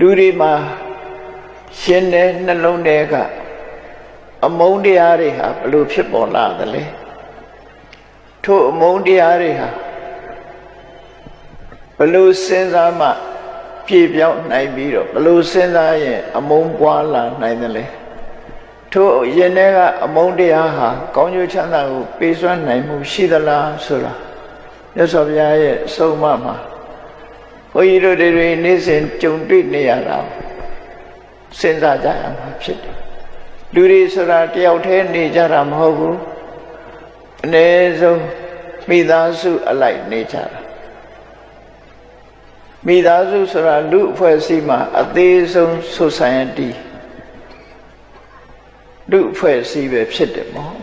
လူတွေမှာရှင်တဲ့နှလုံးထဲကအမုန်းတရားတွေဟာဘလို့ဖြစ်ပေါ်လာသလဲထို့အမုန်းတရားတွေဟာဘလို့စဉ်းစားမှပြေပြောင်းနိုင်ပြီးတော့ဘလို့စဉ်းစားရင် အမုန်းပွားလာနိုင်သလဲထို့ရင်ထဲကအမုန်းတရားဟာကောင်းကျိုးချမ်းသာကိုပေးစွမ်းနိုင်မှုရှိသလားဆိုတာမြတ်စွာဘုရားရဲ့အဆုံးအမမှာ ဘုန်းကြီးတို့တွေနေ့စဉ်ကြုံတွေ့နေရတာစဉ်းစားကြရမှာဖြစ်တယ်လူတွေဆိုတာတယောက်တည်းနေကြတာမဟုတ်ဘူးအ ਨੇ ဆုံးမိသားစုအလိုက်နေကြတာမိသားစုဆိုတာလူအဖွဲ့အစည်းမှာအသေးဆုံး society လူအဖွဲ့အစည်းပဲဖြစ်တယ်မဟုတ်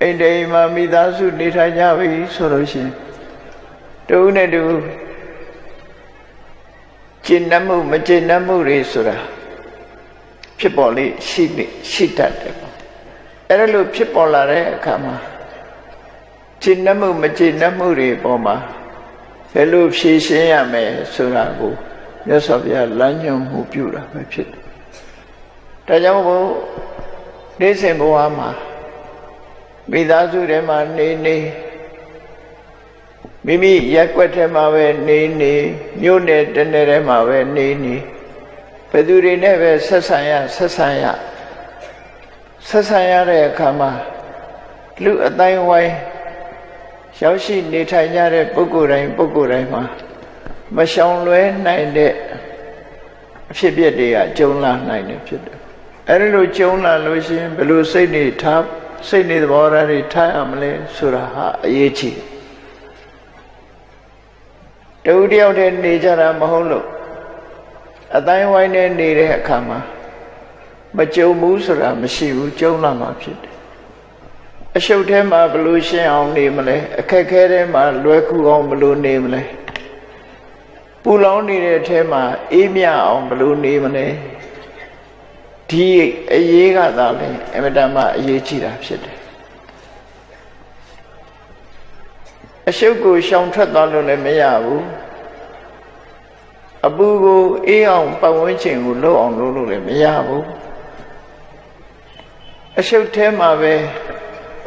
အိမ်တိမ်မှာမိသားစုနေထိုင်ကြပြီဆိုလို့ရှိရင်တူနဲ့တူ ကျင့်နှမှုမကျင့်နှမှုတွေဆိုတာဖြစ်ပေါ်လေရှိနေရှိတတ်တယ်ပေါ့အဲ့ဒါလို့ဖြစ်ပေါ်လာတဲ့အခါမှာကျင့်နှမှုမကျင့်နှမှုတွေပေါ်မှာဘယ်လိုဖြေရှင်းရမယ်ဆိုတာကိုမြတ်စွာဘုရားလမ်းညွှန်မှုပြုတာပဲဖြစ်တယ်ဒါကြောင့်မို့နေ့စဉ်ဘဝမှာမိသားစုထဲမှာနေနေ မိမိရက်ွက်ထဲမှာပဲနေနေမြို့နယ်တနယ်ထဲမှာပဲနေနေဘယ်သူတွေနဲ့ပဲဆက်ဆံရဆက်ဆံရဆက်ဆံရတဲ့အခါမှာလူအတိုင်းဝိုင်းရောက်ရှိနေထိုင်ကြတဲ့ပုဂ္ဂိုလ်တိုင်းပုဂ္ဂိုလ်တိုင်းမှာမရှောင်လွဲနိုင်တဲ့အဖြစ်အပျက်တွေကကြုံလာနိုင်တယ်ဖြစ်တယ်အဲ့ဒီလိုကြုံလာလို့ရှိရင်ဘယ်လိုစိတ်တွေထားစိတ်နေသဘောထားတွေထားရမလဲဆိုတာဟာအရေးကြီးတယ် တူတယောက်တည်းနေကြတာမဟုတ်လို့အတိုင်းဝိုင်းနဲ့နေတဲ့အခါမှာမကြုံဘူးဆိုတာမရှိဘူးကြုံလာမှာဖြစ်တယ်အရှုပ်ထဲမှာဘလို့ရှင်းအောင်နေမလဲအခက်ခဲထဲမှာလွယ်ကူအောင်ဘလို့နေမလဲပူလောင်နေတဲ့အထဲမှာအေးမြအောင်ဘလို့နေမလဲဒီအရေးကသာလဲအမတမအရေးကြီးတာဖြစ်တယ် အရှုပ်ကိုရှောင်ထွက်သွားလို့လည်းမရဘူးအပူကိုအေးအောင်ပတ်ဝန်းကျင်ကိုလှုပ်အောင်လုပ်လို့လည်းမရဘူးအရှုပ်ထဲမှာပဲ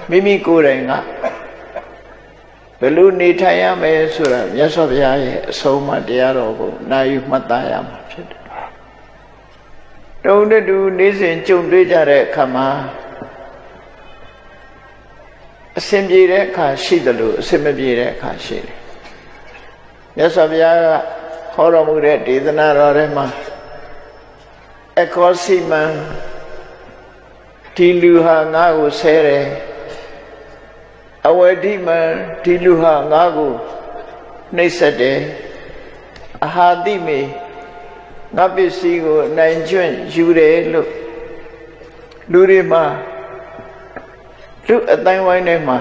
မိမိကိုယ်တိုင်ကဘယ်လိုနေထိုင်ရမယ်ဆိုတာမြတ်စွာဘုရားရဲ့အဆုံးအမတရားတော်ကိုနာယူမှတ်သားရမှာဖြစ်တယ်။တုံတတူနေစဉ်ကြုံတွေ့ကြတဲ့အခါမှာ အစဉ်ပြေတဲ့အခါရှိတယ်လို့အစဉ်မပြေတဲ့အခါရှိတယ်။မြတ်စွာဘုရားကဟောတော်မူတဲ့ဒေသနာတော်ထဲမှာအကောစီမံဒီလူဟာငါ့ကိုဆဲတယ်အဝတိမံဒီလူဟာငါ့ကိုနှိပ်စက်တယ်အဟာတိမေငါပစ္စည်းကိုအနိုင်ကျွန့်ယူတယ်လို့လူတွေမှာ လူအတိုင်းဝိုင်းထဲမှာ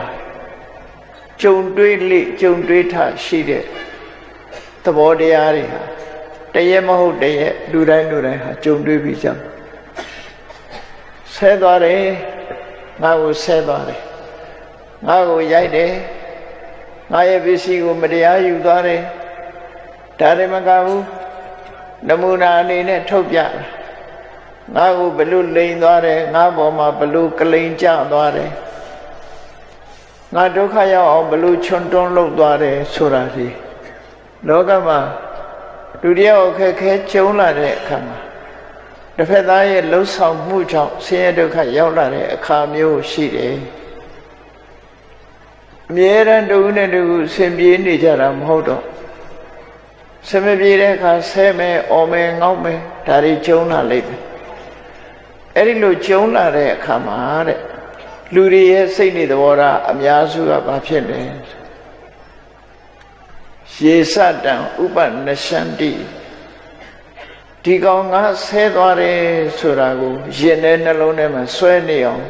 ကြုံတွေးလိကြုံတွေးထရှိတဲ့သဘောတရားတွေဟာတရက်မဟုတ်တရက်လူတိုင်းလူတိုင်းဟာကြုံတွေးပြီးကြဆဲသွားတယ်ငါ့ကိုဆဲသွားတယ်ငါ့ကိုရိုက်တယ်ငါရဲ့ပစ္စည်းကိုမတရားယူသွားတယ်ဒါတွေမကဘူးနမူနာအနေနဲ့ထုတ်ပြငါ့ကိုဘလို့လိန်သွားတယ်ငါပေါ်မှာဘလို့ကလိန်ကျသွားတယ် ငါဒုက္ခရောက်အောင်ဘလို့ချွန်တွန်းလုပ်သွားတယ်ဆိုတာဒီလောကမှာလူတယောက်အခက်ခဲကျုံလာတဲ့အခါမှာတစ်ဖက်သားရဲ့လှုပ်ဆောင်မှုကြောင့်ဆင်းရဲဒုက္ခရောက်လာတဲ့အခါမျိုးရှိတယ်အမြဲတမ်းတူနဲ့တူဆင်ပြေးနေကြတာမဟုတ်တော့ဆင်မပြေတဲ့အခါဆဲမယ်အော်မယ်ငေါက်မယ်ဒါတွေကျုံလာလိမ့်မယ်အဲ့ဒီလိုကျုံလာတဲ့အခါမှာတဲ့ လူတွေရဲ့စိတ်နေသဘောထားအများစုကဘာဖြစ်လဲရေစတံဥပနရှန္တိဒီကောင်ငါဆဲသွားတယ်ဆိုတာကိုရင်ထဲနှလုံးထဲမှာဆွဲနေအောင်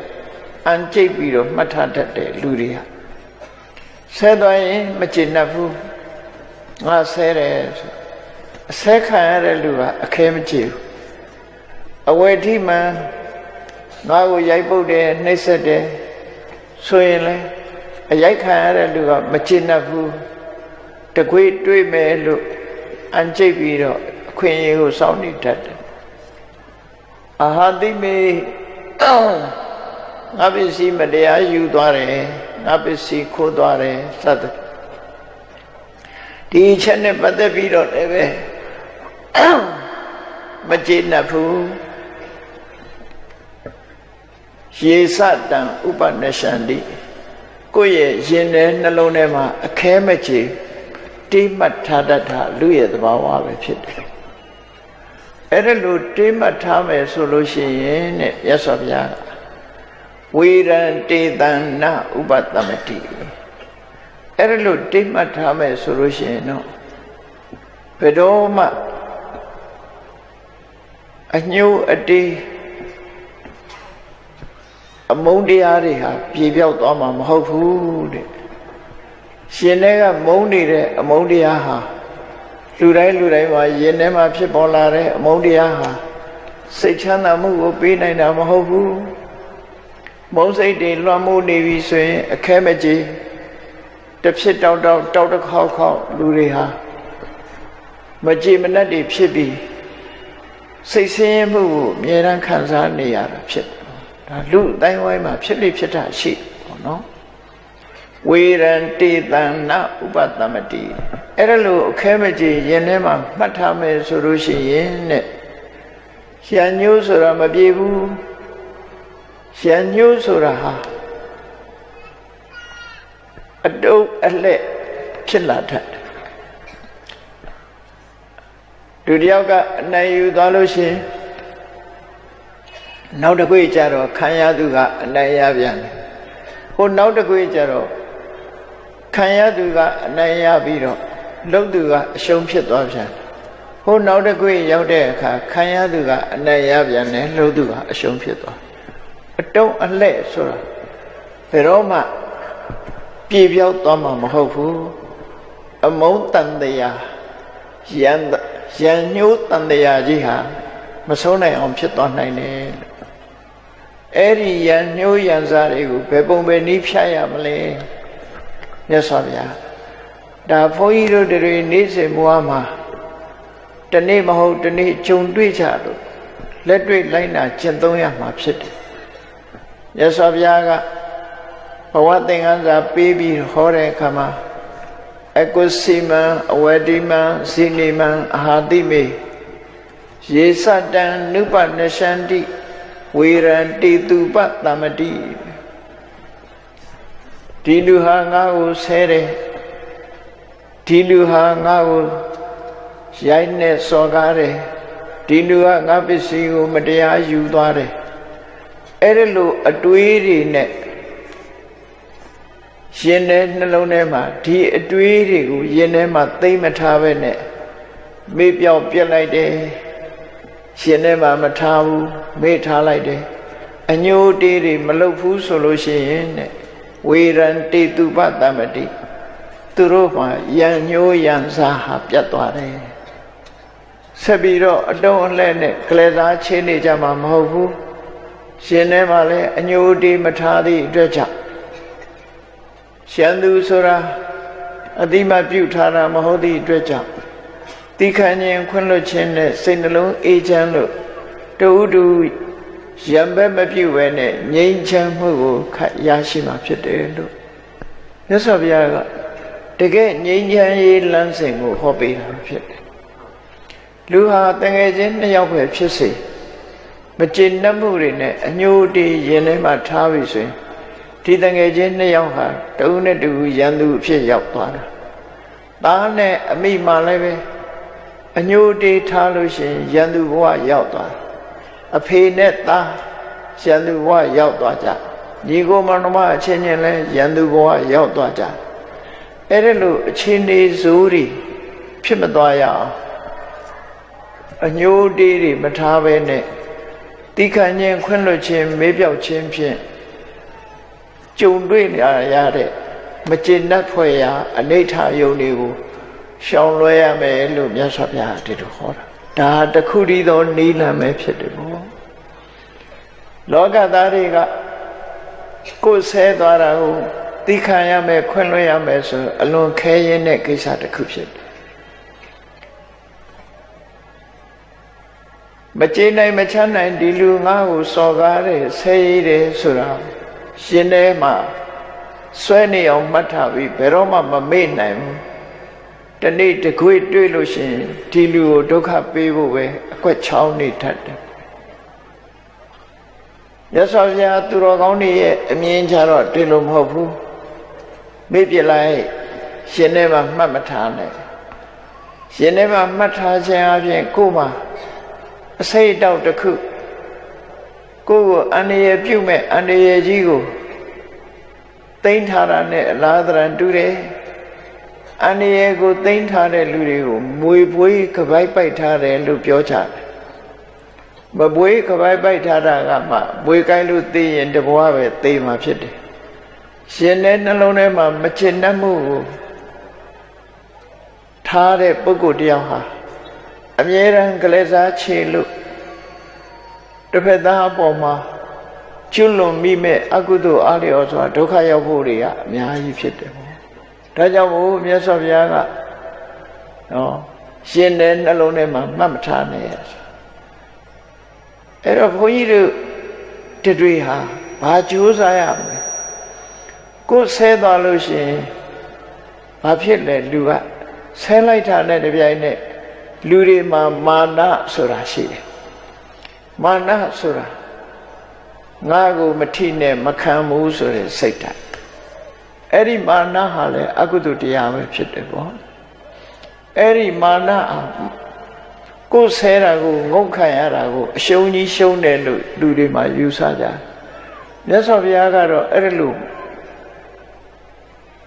အန်ကျိတ်ပြီးတော့မှတ်ထားတတ်တယ်လူတွေဟာဆဲသွားရင်မကျေနပ်ဘူးငါဆဲတယ်ဆိုအဆဲခံရတဲ့လူကအခဲမကျေဘူးအဝယ်ထိမှန် ငါ့ကိုရိုက်ပုတ်တယ်နှိပ်စက်တယ်ဆိုရင်လေအရိုက်ခံရတဲ့လူကမကျေနပ်ဘူးတကွေးတွေးမယ်လို့အန်ကျိတ်ပြီးတော့အခွင့်အရေးကိုစောင့်နေတတ်တယ်အာဟာတိမေငါပစ္စည်းမတရားယူသွားတယ်ငါပစ္စည်းခိုးသွားတယ်စသဖြင့်ဒီအချက်နဲ့ပတ်သက်ပြီးတော့လည်းပဲမကျေနပ်ဘူး ရေစတံဥပနရှန္တိကိုယ့်ရဲ့ရင်ထဲနှလုံးထဲမှာအခဲမချေတိမှတ်ထားတတ်တာလူရဲ့သဘာဝပဲဖြစ်တယ်အဲ့ဒါလို့တိမှတ်ထားမယ်ဆိုလို့ရှိရင်တဲ့ရသော်ဘုရားဝေရန်တေတံနဥပတမတိအဲ့ဒါလို့တိမှတ်ထားမယ်ဆိုလို့ရှိရင်တော့ဘယ်တော့မှအညှိုးအတေး အမုန်းတရားတွေဟာပြေပြောက်သွားမှာမဟုတ်ဘူးတဲ့ရှင်တွေကမုန်းနေတဲ့အမုန်းတရားဟာလူတိုင်းလူတိုင်းမှာယင်ထဲမှာဖြစ်ပေါ်လာတဲ့အမုန်းတရားဟာစိတ်ချမ်းသာမှုကိုပေးနိုင်တာမဟုတ်ဘူးမုန်းစိတ်တွေလွှမ်းမိုးနေပြီဆိုရင်အခဲမကြီးတစ်ဖြစ်တောက်တောက်တောက်တစ်ခေါက်ခေါက်လူတွေဟာမကြည်မနှက်တွေဖြစ်ပြီးစိတ်ဆင်းရဲမှုကိုအမြဲတမ်းခံစားနေရတာဖြစ်တယ် ဒါလူအတိုင်းဝိုင်းမှာဖြစ်လိဖြစ်တာရှိပေါ့နော်ဝေရန်တေတံနဥပတမတိအဲ့ဒါလို့အခဲမကြီးရင်ထဲမှာမှတ်ထားမယ်ဆိုလို့ရှိရင်တဲ့ရှံညိုးဆိုတာမပြေဘူးရှံညိုးဆိုတာဟာအတုပ်အလှဲ့ဖြစ်လာတတ်တယ်လူတယောက်ကအနိုင်ယူသွားလို့ရှိရင် နောက်တစ်ခွေကြတော့ခံရသူကအနိုင်ရပြန်တယ်ဟိုနောက်တစ်ခွေကြတော့ခံရသူကအနိုင်ရပြီးတော့လှုပ်သူကအရှုံးဖြစ်သွားပြန်ဟိုနောက်တစ်ခွေရောက်တဲ့အခါခံရသူကအနိုင်ရပြန်တယ်လှုပ်သူကအရှုံးဖြစ်သွားအတုံးအလှဲ့ဆိုတာဘယ်တော့မှပြေပြောက်သွားမှာမဟုတ်ဘူးအမုန်းတန်တရားရန်ရန်ညှိုးတန်တရားကြီးဟာမဆုံးနိုင်အောင်ဖြစ်သွားနိုင်တယ် အဲ့ဒီရန်ညှိုးရန်စားတွေကိုဘယ်ပုံပဲနည်းဖြတ်ရမလဲမြတ်စွာဘုရားဒါဘုန်းကြီးတို့တွေနေ့စဉ်ဘဝမှာတနေ့မဟုတ်တနေ့ကြုံတွေ့ကြလို့လက်တွေ့လိုက်နာကျင့်သုံးရမှာဖြစ်တယ်မြတ်စွာဘုရားကဘဝသင်္ကန်းစာပေးပြီးဟောတဲ့အခါမှာအကုစီမံအဝတိမံဇိနိမံအာဟာတိမေရေစတံနုပနရှန္တိ ဝေရံတိတုပတမတိဒီလူဟာငါ့ကိုဆဲတယ်ဒီလူဟာငါ့ကိုရိုက်နဲ့စော်ကားတယ်ဒီလူကငါပစ္စည်းကိုမတရားယူသွားတယ်အဲ့ဒီလိုအတွေးတွေနဲ့ရှင်တဲ့နှလုံးထဲမှာဒီအတွေးတွေကိုရင်ထဲမှာသိမ့်မထားပဲနဲ့မေ့ပြောက်ပြက်လိုက်တယ် ရှင်ထဲမှာမထားဘူးမေ့ထားလိုက်တယ်အညိုတေးတွေမလုပ်ဘူးဆိုလို့ရှိရင်တဲ့ဝေရန်တေတုပတမတိသူတို့မှာယံညိုးယံစားဟာပြတ်သွားတယ်ဆက်ပြီးတော့အတုံးအလှဲ့နဲ့ကလေးစားချင်းနေကြမှာမဟုတ်ဘူးရှင်ထဲမှာလည်းအညိုတေးမထားသည့်အတွက်ကြောင့်ရှမ်းသူဆိုတာအတိမပြုထားတာမဟုတ်သည့်အတွက်ကြောင့် တိခဏ်ရင်ခွင့်လွှတ်ခြင်းနဲ့စိတ်နှလုံးအေးချမ်းလို့တူတူရံဘက်မပြုတ်ပဲနဲ့ငြိမ်းချမ်းမှုကိုခရရှိမှာဖြစ်တယ်လို့မြတ်စွာဘုရားကတကယ်ငြိမ်းချမ်းရေးလမ်းစဉ်ကိုဟောပေးတာဖြစ်တယ်လူဟာတငယ်ချင်းနှစ်ယောက်ပဲဖြစ်စေမကျေနပ်မှုတွေနဲ့အညှိုးတေးရင်ထဲမှာထားပြီဆိုရင်ဒီတငယ်ချင်းနှစ်ယောက်ဟာတဦးနဲ့တူရန်သူအဖြစ်ရောက်သွားတာသားနဲ့အမိမှလည်းပဲ အညိုတေးထားလို့ရှိရင်ရန်သူဘဝရောက်သွားအဖေနဲ့သားရန်သူဘဝရောက်သွားကြညီကိုမောင်နှမအချင်းချင်းလဲရန်သူဘဝရောက်သွားကြအဲ့ဒါလို့အချင်းနေစိုးတွေဖြစ်မသွားရအောင်အညိုတေးတွေမထားဘဲနဲ့တိခဏ်ချင်းခွင့်လွှတ်ခြင်းမေးပြောက်ခြင်းဖြင့်ကြုံတွေ့ရရတဲ့မကျေနပ်ဖွယ်ရာအနိဋ္ဌယုံတွေကို ရှောင်လွှဲရမယ်လို့မြတ်စွာဘုရားဒီလိုဟောတာဒါတခုတည်းသောနိလန်ပဲဖြစ်တယ်ပေါ့လောကသားတွေကကိုယ်ဆဲသွားတာကိုသိခံရမယ်ခွင့်လွှဲရမယ်ဆိုအလွန်ခဲရင်တဲ့ကိစ္စတစ်ခုဖြစ်တယ်မကြေနိုင်မချမ်းနိုင်ဒီလူငါ့ကိုစော်ကားတယ်ဆဲရည်တယ်ဆိုတာရှင်ထဲမှာဆွဲနေအောင်မှတ်ထားပြီးဘယ်တော့မှမမေ့နိုင်ဘူး တနေ့တကွေ့တွေ့လို့ရှိရင်ဒီလူကိုဒုက္ခပေးဖို့ပဲအကွက်ချောင်းနေတတ်တယ်မြတ်စွာဘုရားသူတော်ကောင်းတွေရဲ့အမြင်ကြတော့တွေ့လို့မဟုတ်ဘူးမေ့ပြလိုက်ရှင်ထဲမှာမှတ်မထားနဲ့ရှင်ထဲမှာမှတ်ထားခြင်းအပြင်ကိုယ်မှာအစိတ်တောက်တစ်ခုကိုယ့်ကိုအန္တရာယ်ပြုမဲ့အန္တရာယ်ကြီးကိုသိမ့်ထားတာနဲ့အလားတရံတူတယ် အန္တရာယ်ကိုသိမ့်ထားတဲ့လူတွေကိုမွေပွေးကပိုက်ပိုက်ထားတယ်လို့ပြောကြတယ်မပွေးကပိုက်ပိုက်ထားတာကမှမွေကိုင်းလို့သိရင်တဘွားပဲသိမှာဖြစ်တယ်ရှင်တဲ့နှလုံးထဲမှာမချင်တတ်မှုကိုထားတဲ့ပုဂ္ဂိုလ်တယောက်ဟာအမြဲတမ်းကလေးစားချေလို့တစ်ဖက်သားအပေါ်မှာကျွလွန်မိမဲ့အကုသိုလ်အားလျော်စွာဒုက္ခရောက်ဖို့တွေကအများကြီးဖြစ်တယ်ပေါ့ ဒါကြောင့်မို့မြတ်စွာဘုရားကနော်ရှင်တဲ့နှလုံးထဲမှာမှတ်မထားနဲ့အဲ့တော့ဘုန်းကြီးတို့တတွေဟာဘာကြိုးစားရမလဲကိုယ်ဆဲသွားလို့ရှိရင်ဘာဖြစ်လဲလူကဆဲလိုက်တာနဲ့တပြိုင်နက်လူတွေမှာမာနဆိုတာရှိတယ်မာနဆိုတာငါကိုမထိနဲ့မခံဘူးဆိုတဲ့စိတ်ဓာတ် အဲ့ဒီမာနဟာလည်းအကုသိုလ်တရားပဲဖြစ်တယ်ပေါ့အဲ့ဒီမာနအောင်ကိုယ်ဆဲတာကိုငုတ်ခံရတာကိုအရှုံးကြီးရှုံးတယ်လို့လူတွေမှာယူဆကြတယ်မြတ်စွာဘုရားကတော့အဲ့ဒါလို့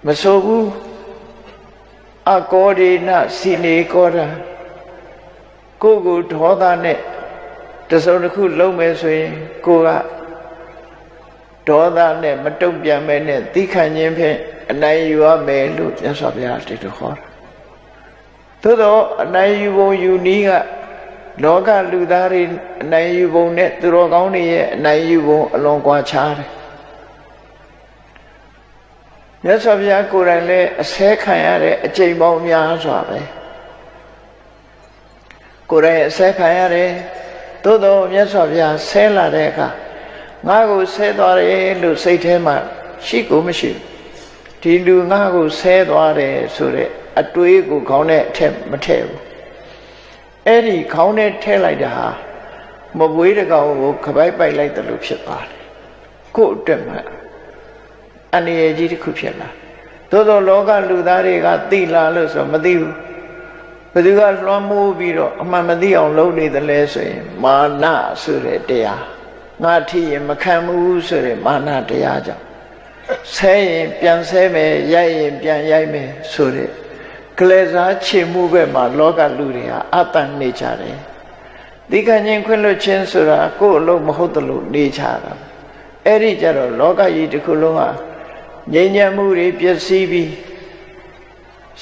မဆိုဘူးအကောဒေနစီနေကောတာကိုကိုဒေါသနဲ့တစုံတစ်ခုလုံးမယ်ဆိုရင်ကိုက ဒေါသနဲ့မတုံ့ပြန်မဲနဲ့သိခံခြင်းဖြင့်အနိုင်ယူရမယ်လို့မြတ်စွာဘုရားတိတ်တော်ခေါ်တာသို့တော့အနိုင်ယူပုံယူနည်းကလောကလူသားတွေအနိုင်ယူပုံနဲ့သူတော်ကောင်းတွေရဲ့အနိုင်ယူပုံအလွန်ကွာခြားတယ်မြတ်စွာဘုရားကိုယ်တိုင်လည်းအဆဲခံရတဲ့အကျိန်ပေါင်းများစွာပဲကိုယ်တိုင်အဆဲခံရတယ်သို့တော့မြတ်စွာဘုရားဆဲလာတဲ့အခါ ငါကိုဆဲသွားတယ်လို့စိတ်ထဲမှာရှိကိုမရှိဒီလူငါကိုဆဲသွားတယ်ဆိုတဲ့အတွေးကိုခေါင်းနဲ့အထက်မထည့်ဘူးအဲ့ဒီခေါင်းနဲ့ထည့်လိုက်တာဟာမပွေးတကောင်ကိုခပိုက်ပိုက်လိုက်တယ်လို့ဖြစ်သွားတယ်ကို့အတွက်မှာအနေရကြီးတစ်ခုဖြစ်လာသို့သောလောကလူသားတွေကသိလာလို့ဆိုမသိဘူးဘယ်သူကလွှမ်းမိုးပြီးတော့အမှန်မသိအောင်လုပ်နေတယ်လဲဆိုရင်မာနဆိုတဲ့တရား ငါထိရင်မခံဘူးဆိုတဲ့မာနတရားကြောင့်ဆဲရင်ပြန်ဆဲမယ်ရိုက်ရင်ပြန်ရိုက်မယ်ဆိုတဲ့ကလေးစားချေမှုဘက်မှာလောကလူတွေဟာအတန်နေကြတယ်ဒီကညင်ခွင့်လွတ်ခြင်းဆိုတာကိုယ့်အလုံးမဟုတ်တယ်လို့နေကြတာအဲ့ဒီကြတော့လောကကြီးတစ်ခုလုံးဟာငြိမ်းချမ်းမှုတွေပျက်စီးပြီး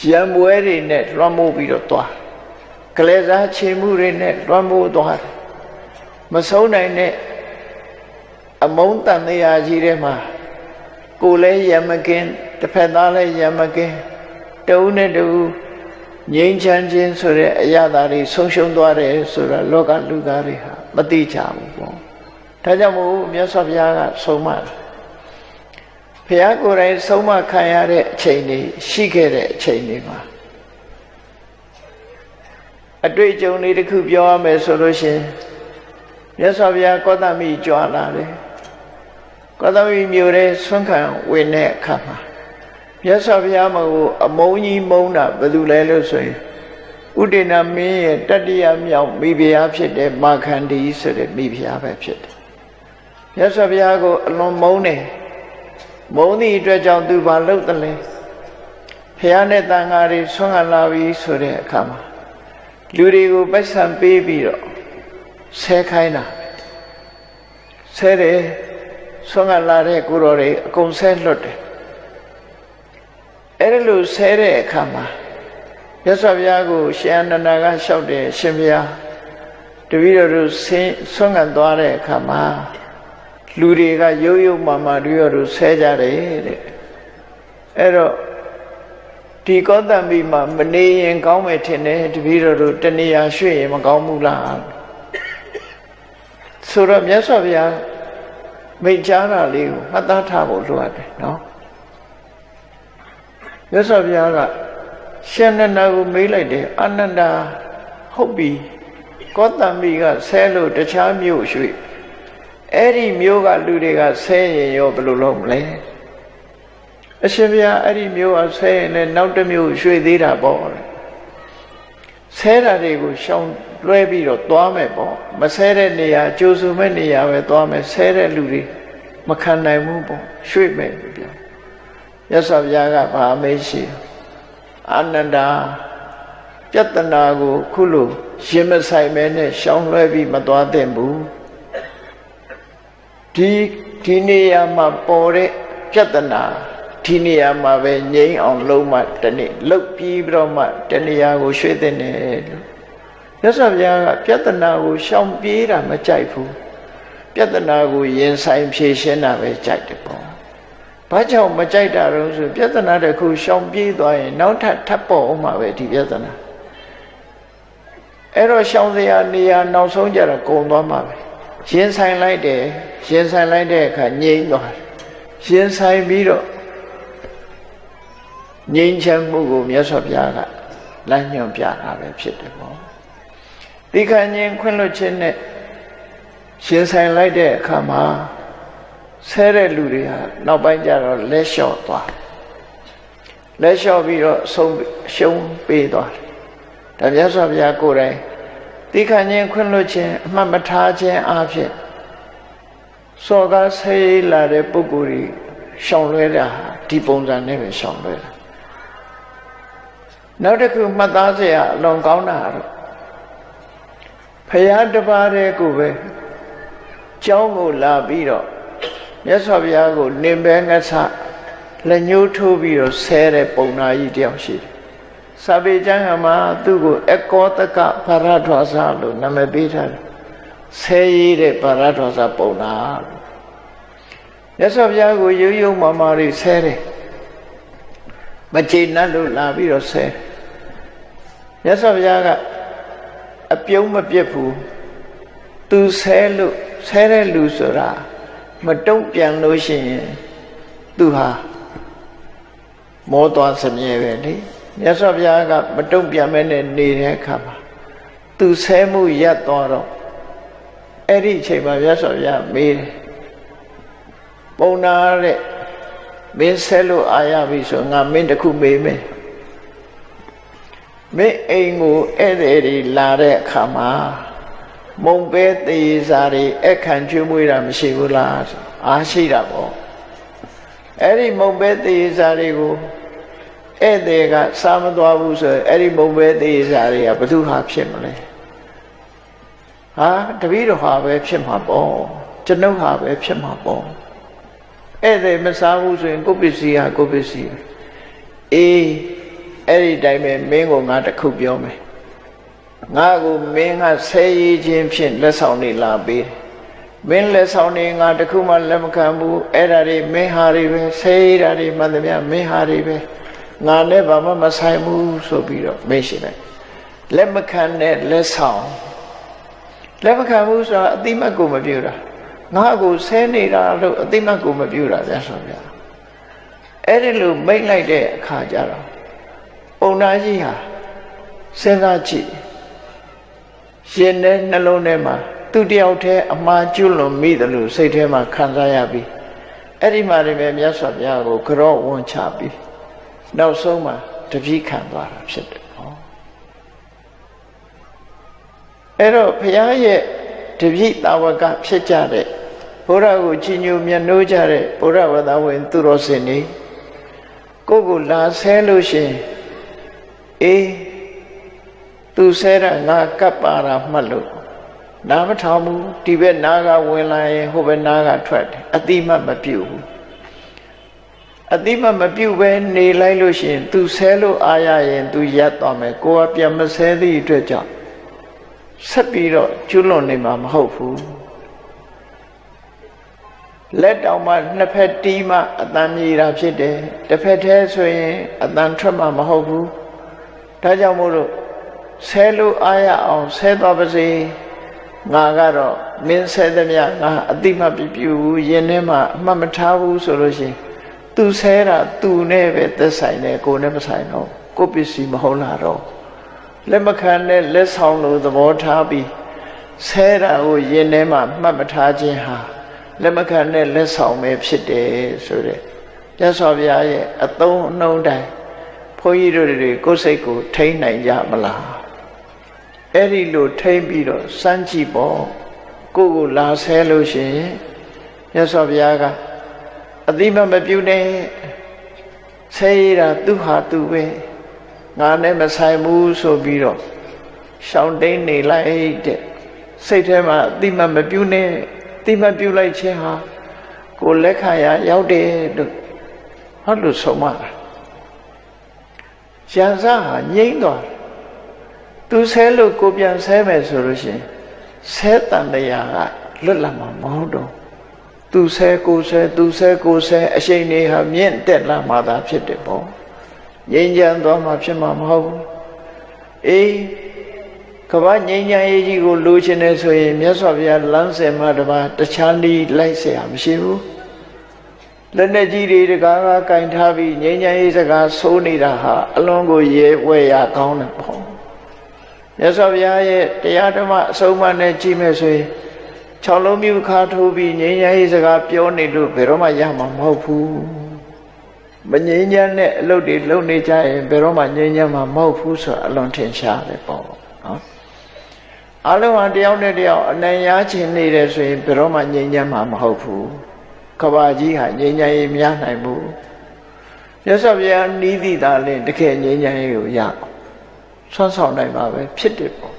ရံပွဲတွေနဲ့လွှမ်းမိုးပြီးတော့သွားကလေးစားချေမှုတွေနဲ့လွှမ်းမိုးသွားတယ်မဆုံးနိုင်တဲ့ အမုန်းတန်တရားကြီးထဲမှာကိုယ်လည်းရမကင်းတစ်ဖက်သားလည်းရမကင်းတဦးနဲ့တဦးငြိမ်းချမ်းခြင်းဆိုတဲ့အရာသာတွေဆုံးရှုံးသွားတယ်ဆိုတာလောကလူသားတွေဟာမသိကြဘူးပေါ့ဒါကြောင့်မို့မြတ်စွာဘုရားကဆုံးမတယ်ဘုရားကိုယ်တိုင်ဆုံးမခံရတဲ့အချိန်တွေရှိခဲ့တဲ့အချိန်တွေမှာအတွေ့အကြုံလေးတစ်ခုပြောရမယ်ဆိုလို့ရှိရင်မြတ်စွာဘုရားကောသမိကြွလာတယ် ကောသမိမြို့ရဲ့ဆွမ်းခံဝင်တဲ့အခါမှာမြတ်စွာဘုရားမကိုအမုန်းကြီးမုန်းတာဘယ်သူလဲလို့ဆိုရင်ဥဒိဏမင်းရဲ့တတ္တိယမြောက်မိဖုရားဖြစ်တဲ့မာခန္ဒီဆိုတဲ့မိဖုရားပဲဖြစ်တယ်မြတ်စွာဘုရားကိုအလွန်မုန်းတယ်မုန်းသည့်အတွက်ကြောင့်သူဘာလုပ်တယ်လဲဖះနဲ့တန်ဃာတွေဆွမ်းခံလာပြီဆိုတဲ့အခါမှာလူတွေကိုပိုက်ဆံပေးပြီးတော့ဆဲခိုင်းတာဆဲတယ် ဆွမ်းခံလာတဲ့ကိုတော်တွေအကုန်ဆဲလွတ်တယ်အဲ့ဒါလို့ဆဲတဲ့အခါမှာမြတ်စွာဘုရားကိုရှင်အနန္ဒာကလျှောက်တယ်ရှင်ဘုရားတပည့်တော်တို့ဆင်းဆွမ်းခံသွားတဲ့အခါမှာလူတွေကရုပ်ရုပ်မာမာတွေရတို့ဆဲကြတယ်တဲ့အဲ့တော့ဒီကောသံဘီမှာမနေရင်ကောင်းမယ်ထင်တယ်တပည့်တော်တို့တဏှာရွှေ့ရင်မကောင်းဘူးလားဆိုတော့မြတ်စွာဘုရား မိန့်ကြားတာလေးကိုမှတ်သားထားဖို့လိုအပ်တယ်နော်မြတ်စွာဘုရားကရှင်နန္ဒကိုမေးလိုက်တယ်အနန္ဒာဟုတ်ပြီကောတမိကဆဲလို့တခြားမြို့ရွှေ့အဲ့ဒီမြို့ကလူတွေကဆဲရင်ရောဘယ်လိုလုပ်မလဲအရှင်ဘုရားအဲ့ဒီမြို့ကဆဲရင်လည်းနောက်တစ်မြို့ရွှေ့သေးတာပေါ့ဆဲတာတွေကိုရှောင် လွှဲပြီးတော့သွားမယ်ပေါ့မဆဲတဲ့နေရာကြိုးစုမဲ့နေရာပဲသွားမယ်ဆဲတဲ့လူတွေမခံနိုင်ဘူးပေါ့ရွှေ့မယ်လို့ပြောရသော်ဘုရားကဘာအမေးရှိအာနန္ဒာပြတနာကိုခုလိုရင်မဆိုင်မဲနဲ့ရှောင်လွှဲပြီးမသွားသင့်ဘူးဒီဒီနေရာမှာပေါ်တဲ့ပြတနာဒီနေရာမှာပဲငြိမ်းအောင်လုံးမတနေ့လှုပ်ပြီးပြီးတော့မှတနေရာကိုရွှေ့တဲ့နေလို့ မြတ်စွာဘုရားကပြတနာကိုရှောင်ပြေးတာမကြိုက်ဘူးပြတနာကိုရင်ဆိုင်ဖြေရှင်းတာပဲကြိုက်တယ်ပေါ့ဘာကြောင့်မကြိုက်တာတော့ဆိုပြဿနာတစ်ခုရှောင်ပြေးသွားရင်နောက်ထပ်ထပ်ပေါ်အောင်မှာပဲဒီပြဿနာအဲ့တော့ရှောင်စရာနေရာနောက်ဆုံးကြတော့ကုံသွားမှာပဲရင်ဆိုင်လိုက်တယ်ရင်ဆိုင်လိုက်တဲ့အခါငြိမ့်သွားတယ်ရင်ဆိုင်ပြီးတော့ငြိမ်းချမ်းမှုကိုမြတ်စွာဘုရားကလမ်းညွှန်ပြတာပဲဖြစ်တယ်ပေါ့ ဒီခံခြင်းခွင့်လွှတ်ခြင်းနဲ့ရှင်ဆိုင်လိုက်တဲ့အခါမှာဆဲတဲ့လူတွေဟာနောက်ပိုင်းကျတော့လက်လျှော့သွားလက်လျှော့ပြီးတော့ဆုံးရှုံးပေးသွားတယ်ဒါမြတ်စွာဘုရားကိုယ်တိုင်ဒီခံခြင်းခွင့်လွှတ်ခြင်းအမှတ်မထားခြင်းအဖြစ်စော်ကားဆဲလာတဲ့ပုဂ္ဂိုလ်ကြီးရှောင်လွဲတာဒီပုံစံနဲ့ပဲရှောင်လွဲတာနောက်တစ်ခုမှတ်သားစရာအလွန်ကောင်းတာတော့ ဖရာတပါးတည်းကိုပဲကျောင်းကိုလာပြီးတော့မြတ်စွာဘုရားကိုနင်ပဲငါဆလက်ညှိုးထိုးပြီးတော့ဆဲတဲ့ပုံနာကြီးတယောက်ရှိတယ်။စာပေကျမ်းမှာသူ့ကိုအကောတကဘာရထွားစာလို့နာမည်ပေးထားတယ်။ဆဲရည်တဲ့ဘာရထွားစာပုံနာလို့မြတ်စွာဘုရားကိုရုပ်ရုပ်မာမာလေးဆဲတယ်။မကျေနပ်လို့လာပြီးတော့ဆဲမြတ်စွာဘုရားက အပြုံးမပြတ်ဘူး။သူဆဲလို့ဆဲတဲ့လူဆိုတာမတုံ့ပြန်လို့ရှိရင်သူဟာမောသွားစမြဲပဲလေမြတ်စွာဘုရားကမတုံ့ပြန်မဲနဲ့နေတဲ့အခါမှာသူဆဲမှုရပ်သွားတော့အဲ့ဒီအချိန်မှာမြတ်စွာဘုရားမေးတယ်ပုံနာတဲ့မင်းဆဲလို့အာရပြီဆိုငါမင်းတခုမေးမယ် မင်းအိမ်ကိုဧည့်သည်တွေလာတဲ့အခါမှာမုံပဲသေးစားတွေအခန့်ကျွေးမွေးတာမရှိဘူးလားအားရှိတာပေါ့အဲ့ဒီမုံပဲသေးစားတွေကိုဧည့်သည်ကစားမသွားဘူးဆိုရင်အဲ့ဒီမုံပဲသေးစားတွေကဘသူဟာဖြစ်မလဲဟာတပည့်တော်ဟာပဲဖြစ်မှာပေါ့ကျွန်ုပ်ဟာပဲဖြစ်မှာပေါ့ဧည့်သည်မစားဘူးဆိုရင်ကိုပစ္စည်းဟာကိုပစ္စည်းအေး အဲ့ဒီတိုင်းပဲမင်းကငါတခုပြောမယ်ငါကိုမင်းကဆဲရည်ခြင်းဖြင့်လက်ဆောင်နေလာပေးတယ်မင်းလက်ဆောင်နေငါတခုမှလက်မခံဘူးအဲ့ဒါတွေမင်းဟာတွေပဲဆဲရည်တာတွေမှန်သမျှမင်းဟာတွေပဲငါနဲ့ဘာမှမဆိုင်ဘူးဆိုပြီးတော့မင်းရှိလိုက်လက်မခံတဲ့လက်ဆောင်လက်မခံဘူးဆိုတာအတိမတ်ကိုမပြုတာငါကိုဆဲနေတာလို့အတိမတ်ကိုမပြုတာဗျာဆိုဗျာအဲ့ဒီလိုမိတ်လိုက်တဲ့အခါကျတော့ ပုံနာကြီးဟာစဉ်းစားကြည့်ရှင်တဲ့နှလုံးထဲမှာသူတယောက်တည်းအမှားကျွလွန်မိတယ်လို့စိတ်ထဲမှာခံစားရပြီးအဲ့ဒီမှာလည်းမြတ်စွာဘုရားကိုကြော့ဝန်ချပြီးနောက်ဆုံးမှာတပည့်ခံသွားတာဖြစ်တယ်နော်အဲ့တော့ဘုရားရဲ့တပည့်တာဝကဖြစ်ကြတဲ့ဘုရားကိုကြီးညိုမြတ်နိုးကြတဲ့ဘုရားဝဒဝင် သူတော်စင်နေကိုကိုလာဆဲလို့ရှင် အေးသူဆဲတာငါကပ်ပါတာမှတ်လို့နားမထောင်ဘူးဒီဘက်နားကဝင်လာရင်ဟိုဘက်နားကထွက်တယ်အတိမတ်မပြုတ်ဘူးအတိမတ်မပြုတ်ပဲနေလိုက်လို့ရှိရင် तू ဆဲလို့အာရရင် तू ရပ်သွားမယ်ကိုကပြန်မဆဲသည့်အတွက်ကြောင့်ဆက်ပြီးတော့ကျွလွန်နေမှာမဟုတ်ဘူးလက်တောင်မှနှစ်ဖက်တီးမှအတန်မြည်တာဖြစ်တယ်တစ်ဖက်တည်းဆိုရင်အတန်ထွက်မှာမဟုတ်ဘူး ဒါကြောင့်မို့လို့ဆဲလို့အားရအောင်ဆဲသွားပါစေငါကတော့မင်းဆဲသမျှငါအတိမပြပြဘူးယင်ထဲမှာအမှတ်မထားဘူးဆိုလို့ရှိရင်သူဆဲတာသူနဲ့ပဲသက်ဆိုင်တယ်ကိုယ်နဲ့မဆိုင်တော့ကိုယ်ပစ္စည်းမဟုတ်လားတော့လက်မခံနဲ့လက်ဆောင်လို့သဘောထားပြီးဆဲတာကိုယင်ထဲမှာမှတ်မထားခြင်းဟာလက်မခံနဲ့လက်ဆောင်ပဲဖြစ်တယ်ဆိုတဲ့မြတ်စွာဘုရားရဲ့အသုံးအနှုန်းတိုင်း ဘုန်းကြီးတို့တွေကိုယ်စိတ်ကိုထိန်းနိုင်ကြမလားအဲ့ဒီလိုထိန်းပြီးတော့စမ်းကြည့်ပေါ့ကိုယ့်ကိုလာဆဲလို့ရှိရင်မြတ်စွာဘုရားကအတိမမပြုနဲ့ဆဲရတာသူဟာသူပဲငါနဲ့မဆိုင်ဘူးဆိုပြီးတော့ရှောင်းတိန်နေလိုက်တဲ့စိတ်ထဲမှာအတိမမပြုနဲ့အတိမပြုလိုက်ခြင်းဟာကိုယ်လက်ခံရရောက်တယ်လို့ဟုတ်လို့ဆုံးမတာ ရန်စားဟာငြိမ့်သွားတယ်သူဆဲလို့ကိုပြန်ဆဲမယ်ဆိုလို့ရှိရင်ဆဲတန်တရားကလွတ်လာမှာမဟုတ်တော့သူဆဲကိုဆဲသူဆဲကိုဆဲအရှိန်တွေဟာမြင့်တက်လာမှသာဖြစ်တယ်ပေါ့ငြိမ်းချမ်းသွားမှဖြစ်မှာမဟုတ်ဘူးအေးကမ္ဘာငြိမ်းချမ်းရေးကြီးကိုလိုချင်တယ်ဆိုရင်မြတ်စွာဘုရားလမ်းစဉ်မှာတပါတခြားနည်းလိုက်เสียမရှိဘူး လက်နဲ့ကြီးတွေတကားကကင်ထားပြီးငြိမ်းချမ်းရေးစကားဆိုးနေတာဟာအလွန်ကိုရဲဝဲရကောင်းတယ်ပေါ့မြတ်စွာဘုရားရဲ့တရားဓမ္မအဆုံးအမနဲ့ကြည့်မယ်ဆိုရင်၆လုံးမြူခါထိုးပြီးငြိမ်းချမ်းရေးစကားပြောနေလို့ဘယ်တော့မှရမှာမဟုတ်ဘူးမငြိမ်းချမ်းတဲ့အလုပ်တွေလုပ်နေကြရင်ဘယ်တော့မှငြိမ်းချမ်းမှာမဟုတ်ဘူးဆိုအလွန်ထင်ရှားတယ်ပေါ့နော်အလုံးဟာတယောက်နဲ့တယောက်အနိုင်ရခြင်းနေတယ်ဆိုရင်ဘယ်တော့မှငြိမ်းချမ်းမှာမဟုတ်ဘူး ကဘာကြီးဟာငြိမ်းချမ်းရေးမရနိုင်ဘူးမြတ်စွာဘုရားနီးသည့်သားလင်တကယ်ငြိမ်းချမ်းရေးကိုရအောင်ဆွမ်းဆောင်နိုင်မှာပဲဖြစ်တယ်ပေါ့